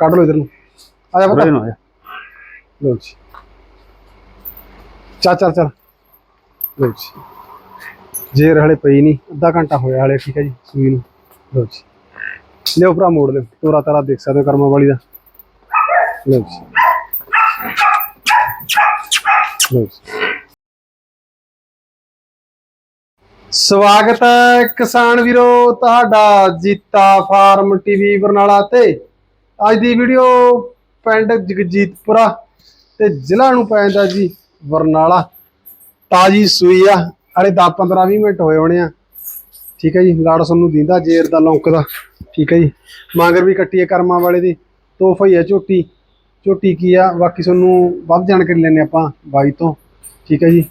ਕੱਢ ਲਓ ਇਧਰ ਨੂੰ। ਆ ਜਾ ਪੁੱਤ। ਨੂੰ ਆ ਜਾ। ਲਓ ਜੀ। ਚੱਲ ਚੱਲ ਚੱਲ। ਲਓ ਜੀ। ਜੇਰ ਹਲੇ ਪਈ ਨਹੀਂ ਅੱਧਾ ਘੰਟਾ ਹੋਇਆ ਹਲੇ ਠੀਕ ਹੈ ਜੀ ਸੂਈ ਨੂੰ। ਲਓ ਜੀ। ਲਿਓ ਭਰਾ ਮੋੜ ਲਿਓ ਤੋਰਾ ਤਾਰਾ ਦੇਖ ਸਕਦੇ ਹੋ ਕਰਮਾ ਵਾਲੀ ਦਾ। ਲਓ ਜੀ। ਲਓ ਜੀ। ਸਵਾਗਤ ਹੈ ਕਿਸਾਨ ਵੀਰੋ ਤੁਹਾਡਾ ਜੀਤਾ ਫਾਰਮ ਟੀਵੀ ਬਰਨਾਲਾ ਤੇ। ਅੱਜ ਦੀ ਵੀਡੀਓ ਪਿੰਡ ਜਗਜੀਤਪੁਰਾ ਤੇ ਜ਼ਿਲ੍ਹਾ ਨੂੰ ਪੈਂਦਾ ਜੀ ਬਰਨਾਲਾ। ਤਾਜੀ ਸੂਈ ਆ, ਹਲੇ 10 15 20 ਮਿੰਟ ਹੋਏ ਹੋਣੇ ਆ। ਠੀਕ ਹੈ ਜੀ, ਲਾੜ ਸਾਨੂੰ ਦਿੰਦਾ ਜੇਰ ਦਾ ਲੌਂਕਦਾ ਠੀਕ ਹੈ ਜੀ, ਮਾਂਗਰ ਵੀ ਕੱਟੀ ਹੈ ਕਰਮਾਂ ਵਾਲੇ ਦੀ। ਤੋਹਫਾ ਹੀ ਹੈ ਝੋਟੀ। ਝੋਟੀ ਕੀ ਆ, ਬਾਕੀ ਤੁਹਾਨੂੰ ਵੱਧ ਜਾਣਕਾਰੀ ਲੈਣੇ ਆਪਾਂ ਬਾਈ ਤੋਂ। ਠੀਕ ਹੈ ਜੀ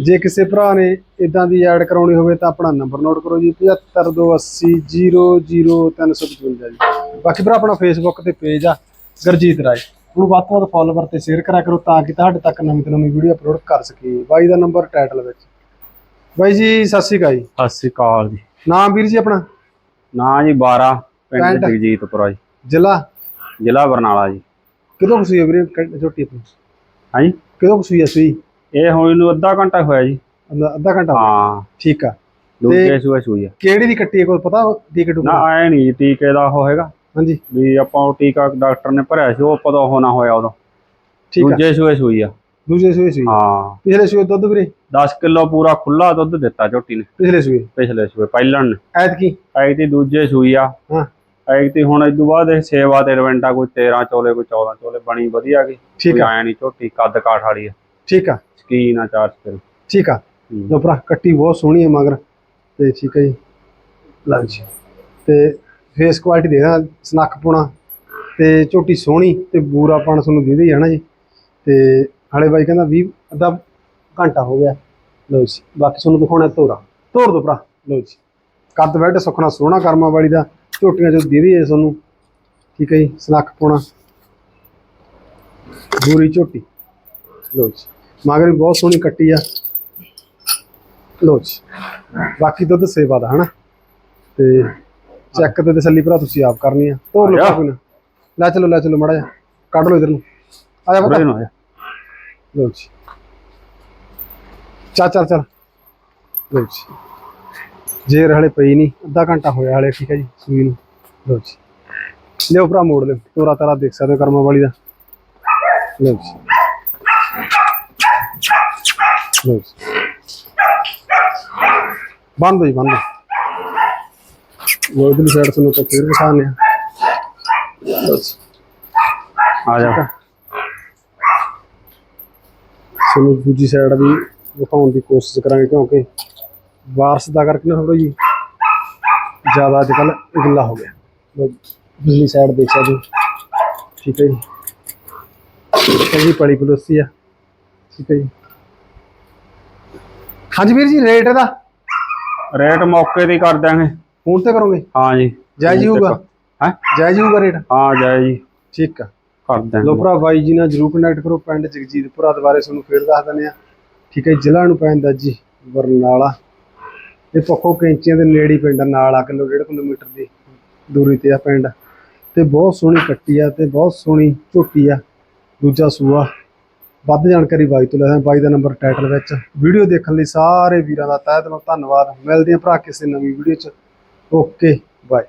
ਜੇ ਕਿਸੇ ਭਰਾ ਨੇ ਇਦਾਂ ਦੀ ਐਡ ਕਰਾਉਣੀ ਹੋਵੇ ਤਾਂ ਆਪਣਾ ਨੰਬਰ ਨੋਟ ਕਰੋ ਜੀ 7528000355 ਜੀ। ਬਾਕੀ ਭਰਾ ਆਪਣਾ ਫੇਸਬੁੱਕ ਤੇ ਪੇਜ ਆ ਗਰਜੀਤ ਰਾਏ। ਉਹਨੂੰ ਵੱਧ ਤੋਂ ਵੱਧ ਫੋਲੋਵਰ ਤੇ ਸ਼ੇਅਰ ਕਰਿਆ ਕਰੋ ਤਾਂ ਕਿ ਤੁਹਾਡੇ ਤੱਕ ਨਵੀਂ ਤੋਂ ਨਵੀਂ ਵੀਡੀਓ ਅਪਲੋਡ ਕਰ ਸਕੀਏ। ਬਾਈ ਦਾ ਨੰਬਰ ਟਾਈਟਲ ਵਿੱਚ। ਬਾਈ ਜੀ ਸਤਿ ਸ਼੍ਰੀ ਅਕਾਲ ਜੀ। ਸਤਿ ਸ੍ਰੀ ਅਕਾਲ ਜੀ। ਨਾਮ ਵੀਰ ਜੀ ਆਪਣਾ? ਨਾਂ ਜੀ 12 ਪਿੰਡ? ਜਗਜੀਤਪੁਰਾ ਜੀ। ਜ਼ਿਲ੍ਹਾ? ਜ਼ਿਲ੍ਹਾ ਬਰਨਾਲਾ ਜੀ। ਕਿਦੋਂ ਕੁ ਸੂਈ ਆ ਵੀਰੇ? ਝੋਟੀ ਆਪਣੀ? ਹਾਂਜੀ? ਕਿਦੋਂ ਕੁ ਸੂਈ ਆ ਸੂਈ? ਇਹ ਹੋਈ ਨੂੰ ਅੱਧਾ ਘੰਟਾ ਹੋਇਆ ਜੀ। ਅੱਧਾ ਅੱਧਾ ਘੰਟਾ ਹੋ ਗਿਆ। ਹਾਂ। ਠੀਕ ਆ। ਦੂਜੇ ਸੂਏ ਸੂਈ ਆ। ਕਿਹੜੀ ਦੀ ਕੱਟੀ ਹੈ ਕੋਈ ਪਤਾ? ਟਿਕਟ ਨਾ ਆਏ ਨਹੀਂ ਟੀਕੇ ਦਾ ਉਹ ਹੈਗਾ। ਹਾਂਜੀ। ਵੀ ਆਪਾਂ ਉਹ ਟੀਕਾ ਡਾਕਟਰ ਨੇ ਭਰਿਆ ਸੀ ਉਹ ਪਤਾ ਉਹ ਨਾ ਹੋਇਆ ਉਦੋਂ। ਠੀਕ ਆ। ਦੂਜੇ ਸੂਏ ਸੂਈ ਆ। ਦੂਜੇ ਸੂਏ ਸੂਈ? ਹਾਂ। ਪਿਛਲੇ ਸੂਏ ਦੁੱਧ ਵੀਰੇ? 10 ਕਿਲੋ ਪੂਰਾ ਖੁੱਲਾ ਦੁੱਧ ਦਿੱਤਾ ਝੋਟੀ ਨੇ। ਪਿਛਲੇ ਸੂਏ? ਪਿਛਲੇ ਸੂਏ ਪਹਿਲਣ ਨੇ। ਐਤਕੀ? ਐਗ ਦੀ ਦੂਜੇ ਸੂਈ ਆ। ਹਾਂ। ਐਗ ਦੀ ਹੁਣ ਇਸ ਤੋਂ ਬਾਅਦ ਇਹ ਸੇਵਾ ਤੇ ਰਵੈਂਟਾ ਕੋਈ 13 ਚੋਲੇ ਕੋਈ 14 ਚੋਲੇ ਬਣੀ ਵਧੀਆ ਗਈ ਠੀਕ ਆ। ਆਇਆ ਨਹੀਂ ਝੋਟੀ ਕੱਦ ਕਾਠ ਵਾਲੀ ਆ। ਠੀਕ ਆ। ਸਕੀਨ ਆ ਚਾਰ ਸਕਿਲ ਠੀਕ ਆ। ਲੋ ਭਰਾ ਕੱਟੀ ਬਹੁਤ ਸੋਹਣੀ ਹੈ ਮਗਰ। ਤੇ ਠੀਕ ਹੈ ਜੀ। ਲਓ ਜੀ। ਤੇ ਫੇਸ ਕੁਆਲਿਟੀ ਦੇਖਦਾ ਸਨੱਖ ਪੁਣਾ। ਤੇ ਝੋਟੀ ਸੋਹਣੀ ਤੇ ਬੂਰਾਪਣ ਤੁਹਾਨੂੰ ਦਿੰਦੇ ਹੀ ਨਾ ਜੀ। ਤੇ ਹਲੇ ਬਾਈ ਕਹਿੰਦਾ 20 ਅੱਧਾ ਘੰਟਾ ਹੋ ਗਿਆ। ਲਓ ਜੀ। ਬਾਕੀ ਤੁਹਾਨੂੰ ਦਿਖਾਉਣਾ ਤੋਰਾ ਤੋੜ ਦੋ ਭਰਾ। ਲਓ ਜੀ। ਕੱਦ ਬੈਠ ਸੁਖਣਾ ਸੋਹਣਾ ਕਰਮਾ ਵਾਲੀ ਦਾ। ਝੋਟੀਆਂ ਜੋ ਦਿੰਦੀ ਹੈ ਤੁਹਾਨੂੰ। ਠੀਕ ਹੈ ਜੀ। ਸਨੱਖ ਪੁਣਾ। ਬੂਰੀ ਝੋਟੀ। ਲਓ ਜੀ। ਮਗਰ ਵੀ ਬਹੁਤ ਸੋਹਣੀ ਕੱਟੀ ਆ। ਲੋ ਜੀ। ਬਾਕੀ ਦੁੱਧ ਸੇਵਾ ਦਾ ਹਨਾ? ਤੇ ਚੈੱਕ ਤੇ ਤਸੱਲੀ ਭਰਾ ਤੁਸੀਂ ਆਪ ਕਰਨੀ ਆ। ਆ ਜਾ। ਕੋਈ ਨਾ। ਲੈ ਚਲੋ ਲੈ ਚਲੋ ਮੜਾ ਜਾ ਕੱਢ ਲਓ ਇਧਰ ਨੂੰ। ਆ ਜਾ ਪੁੱਤ। ਲੋ ਜੀ। ਚੱਲ ਚੱਲ ਚੱਲ। ਲੋ ਜੀ। ਜੇਰ ਹਲੇ ਪਈ ਨਹੀਂ। ਅੱਧਾ ਘੰਟਾ ਹੋਇਆ ਹਲੇ ਠੀਕ ਹੈ ਜੀ ਸੂਈ ਨੂੰ। ਲੋ ਜੀ। ਲਿਓ ਭਰਾ ਮੋੜ ਲਿਓ। ਤੋਰਾ ਤਾਰਾ ਦੇਖ ਸਕਦੇ ਕਰਮਾ ਵਾਲੀ ਦਾ। ਲੋ ਜੀ ਲੋ ਜੀ ਬੰਦ ਹੋ ਜੀ ਬੰਦ ਉਹ ਇਧਰਲੀ ਸਾਈਡ ਤੋਂ ਤਾਂ ਫਿਰ ਲਓ ਜੀ ਆ? ਜਾ। ਤੁਹਾਨੂੰ ਦੂਜੀ ਸਾਈਡ ਵੀ ਦਿਖਾਉਣ ਦੀ ਕੋਸ਼ਿਸ਼ ਕਰਾਂਗੇ ਕਿਉਂਕਿ ਵਾਰਸ ਦਾ ਕਰਕੇ ਨਾ ਥੋੜਾ ਜੀ ਜ਼ਿਆਦਾ ਅੱਜ ਕੱਲ ਇਗਲਾ ਹੋ ਗਿਆ। ਪਿਛਲੀ ਸਾਈਡ ਦੇਖ ਸਕਦੇ ਠੀਕ ਹੈ ਜੀ। ਇਹ ਵੀ ਪਲੀ ਪਲੋਸੀ ਆ। ਠੀਕ ਹੈ ਜੀ। ਹਾਂਜੀ ਵੀਰ ਜੀ ਰੇਟ ਇਹਦਾ ਰੇਟ ਮੌਕੇ ਤੇ ਹੀ ਕਰ ਦਿਆਂਗੇ। ਫੋਨ ਤੇ ਕਰੋਗੇ? ਹਾਂ ਜੀ। ਜਾਇਜ਼ ਹੀ ਹੋਊਗਾ ਹੈ ਜਾਇਜ਼ ਹੀ? ਹੋਊਗਾ ਰੇਟ ਹਾਂ ਜੈ ਜੀ। ਠੀਕ ਆ। ਕਰ ਲੋ ਦਿਆਂਗੇ ਭਰਾ ਬਾਈ ਜੀ ਨਾਲ ਜਰੂਰ ਕਨੈਕਟ ਕਰੋ ਪਿੰਡ ਜਗਜੀਤਪੁਰਾ ਦੁਬਾਰੇ ਤੁਹਾਨੂੰ ਫੇਰ ਦੱਸ ਦਿੰਦੇ ਆ ਠੀਕ ਹੈ ਜ਼ਿਲ੍ਹਾ ਨੂੰ ਪੈਂਦਾ ਜੀ ਬਰਨਾਲਾ। ਇਹ ਪੱਖੋ ਕੈਂਚੀਆਂ ਦੇ ਨੇੜੇ ਪਿੰਡ ਨਾਲ ਆ ਕਿਲੋ ਡੇਢ ਕਿਲੋਮੀਟਰ ਦੀ ਦੂਰੀ ਤੇ ਆ ਪਿੰਡ। ਤੇ ਬਹੁਤ ਸੋਹਣੀ ਕੱਟੀ ਆ ਤੇ ਬਹੁਤ ਸੋਹਣੀ ਝੋਟੀ ਆ ਦੂਜਾ ਸੂਆ। ਵੱਧ ਜਾਣਕਾਰੀ ਬਾਈ ਤੋਂ ਲੈਣਾ ਬਾਈ ਦਾ ਨੰਬਰ ਟਾਈਟਲ ਵਿੱਚ। ਵੀਡੀਓ ਦੇਖਣ ਲਈ ਸਾਰੇ ਵੀਰਾਂ ਦਾ ਤਹਿ ਦਿਲੋਂ ਧੰਨਵਾਦ। ਮਿਲਦੇ ਹਾਂ ਭਰਾ ਕਿਸੇ ਨਵੀਂ ਵੀਡੀਓ 'ਚ। Okay, bye.